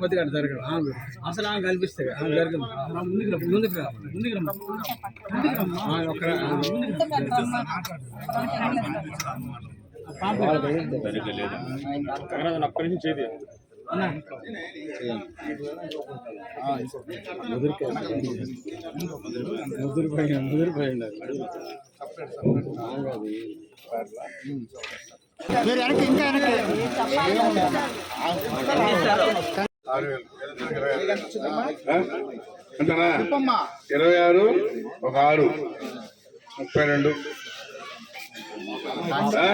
కొద్దిగా జరగదు అసలు ఆమె కనిపిస్తే ఆమె జరగదు ముందుకు ముందుకు రా, ముందుకు రమ్మ. ముందుకు రమ్మ. ఆమె ఒక్క ఆమె ముందుకు రా. ఆ పాప అన్న. ముదిరిపోయింది ముదిరిపోయింది అది. అంతనా ఇరవై ఆరు ఒక ఆరు ముప్పై రెండు ఆ?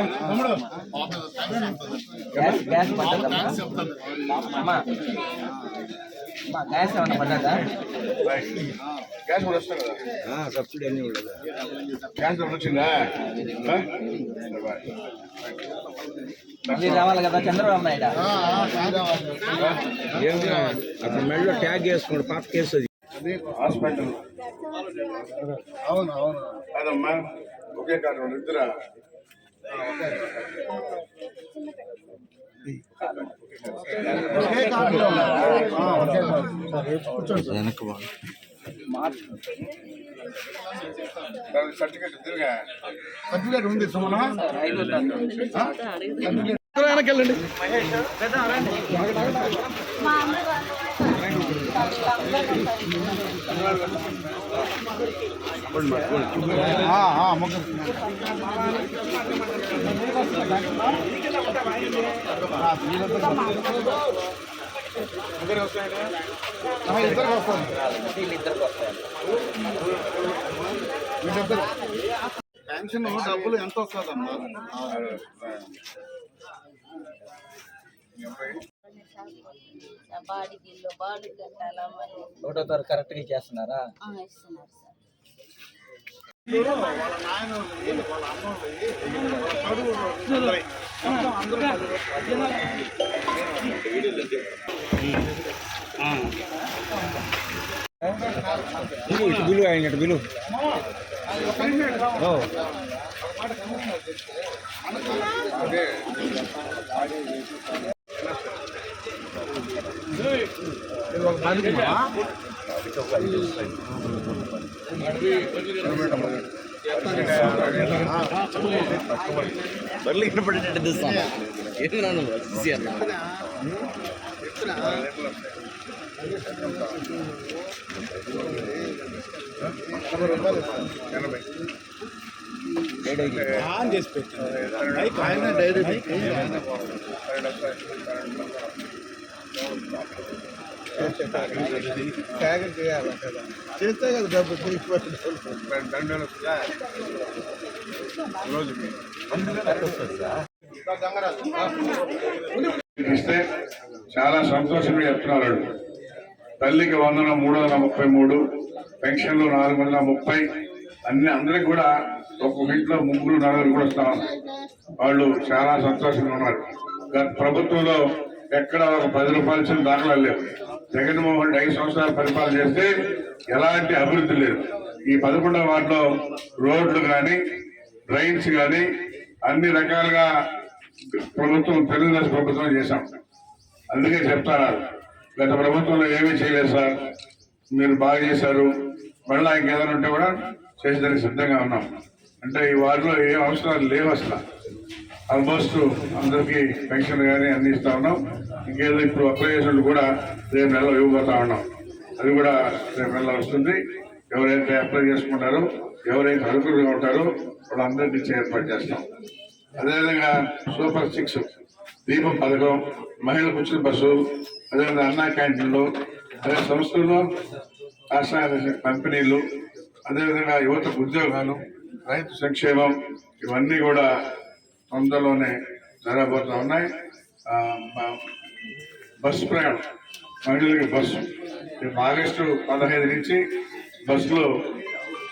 గ్యాస్ పడ్డదమ్మా అమ్మా అమ్మా గ్యాస్ ఏమన్నా పడ్డదా గ్యాస్ కూడా వస్తుంది కదా సబ్సిడీ అన్నీ ఉండదు గ్యాస్ కూడా వచ్చిందా ఆ? మళ్ళీ రావాలి కదా చంద్రబాబు నాయుడు అప్పుడు మెడలో ట్యాగ్ వేసుకోండి పాప కేసు అది హాస్పిటల్ అవును అవును కాదమ్మా ఒకే కాదు ఇద్దరా ఒకే సర్టిఫికేట్ ఉంది సుమన వెనకెళ్ళండి ముగ్గురు. ఆ, వీళ్ళిద్దరు ఆ, ఇద్దరికి వస్తుంది వీళ్ళిద్దరికి వస్తాయి వీళ్ళిద్దరు పెన్షన్ డబ్బులు ఎంత మరి ఒకటో తారీఖు కరెక్ట్గా ఇచ్చేస్తున్నారా ఆ, ఇస్తున్నారు సార్. వాళ్ళ అమ్మ చదువు మొత్తం అందరూ బిలు అయినట్టు బిలు ఇది ఒక బాధ్యత బర్లు ఇక్కడ పడేటట్టు తీస్తాను ఏమి రాను ఎనభై ఆన్ చేసి పెట్టింది ఆయన డైరీ చేయాలి కదా చేస్తే కదా డబ్బు తీసుకోవాలి వస్తుందా ఇస్తే చాలా సంతోషంగా చెప్తున్నాడు తల్లికి వందన మూడు వందల ముప్పై మూడు పెన్షన్లు నాలుగు వందల ముప్పై అన్ని అందరికి కూడా ఒక ఇంట్లో ముగ్గురు నలుగురు కూడా వస్తా. వాళ్ళు చాలా సంతోషంగా ఉన్నారు. గత ప్రభుత్వంలో ఎక్కడ ఒక పది రూపాయలు ఇచ్చిన దాఖలాలు లేవు. జగన్మోహన్ రెడ్డి ఐదు సంవత్సరాలు పరిపాలన చేస్తే ఎలాంటి అభివృద్ధి లేదు. ఈ పదకొండవ వార్డులో రోడ్లు కానీ డ్రైన్స్ కానీ అన్ని రకాలుగా ప్రభుత్వం తెలుగుదేశం ప్రభుత్వం చేశాం. అందుకే చెప్తాను గత ప్రభుత్వంలో ఏమీ చేయలేదు సార్. మీరు బాగా చేశారు. మళ్ళీ ఇంకేదైనా ఉంటే కూడా చేసేదానికి సిద్ధంగా ఉన్నాం. అంటే ఈ వార్డులో ఏ అవసరాలు లేవు అసలు. ఆల్మోస్ట్ అందరికీ పెన్షన్ కానీ అందిస్తూ ఉన్నాం. ఇంకేదో ఇప్పుడు అప్లై చేసినట్టు కూడా రేపు నెలలో ఇవ్వబోతా ఉన్నాం. అది కూడా రేపు నెలలో వస్తుంది. ఎవరైతే అప్లై చేసుకుంటారో ఎవరైతే అర్హులుగా ఉంటారో వాళ్ళందరికీ ఇచ్చే ఏర్పాటు చేస్తాం. అదేవిధంగా సూపర్ సిక్స్ దీపం పథకం మహిళలకు ఉచిత బస్సు అదేవిధంగా అన్నా క్యాంటీన్లు అదే సంస్థలు రాష్ట్ర కంపెనీలు అదేవిధంగా యువతకు ఉద్యోగాలు రైతు సంక్షేమం ఇవన్నీ కూడా తొందరలోనే జరగబోతా ఉన్నాయి. బస్సు ప్రయాణం మహిళలకి బస్సు. రేపు ఆగస్టు పదహైదు నుంచి బస్సులో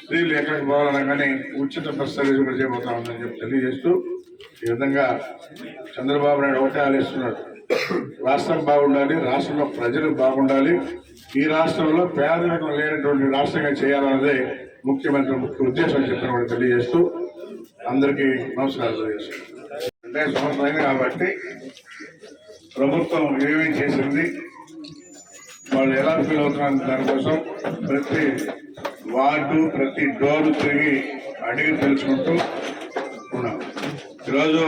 స్త్రీలు ఎక్కడికి పోవాలన్నా కానీ ఉచిత బస్సు సర్వీస్ కూడా చేయబోతా ఉందని చెప్పి తెలియజేస్తూ ఈ విధంగా చంద్రబాబు నాయుడు ఒకటే ఆలోచిస్తున్నాడు. రాష్ట్రం బాగుండాలి రాష్ట్రంలో ప్రజలు బాగుండాలి. ఈ రాష్ట్రంలో పేదరికం లేనటువంటి రాష్ట్రంగా చేయాలన్నదే ముఖ్యమంత్రి ముఖ్య ఉద్దేశం అని చెప్పిన కూడా తెలియజేస్తూ అందరికీ నమస్కారాలు అంటే సంవత్సరమైంది కాబట్టి ప్రభుత్వం ఏమేమి చేసింది వాళ్ళు ఎలా ఫీల్ అవుతున్నారు దానికోసం ప్రతి వార్డు ప్రతి డోరు తిరిగి అడిగి తెలుసుకుంటూ ఉన్నాం. ఈరోజు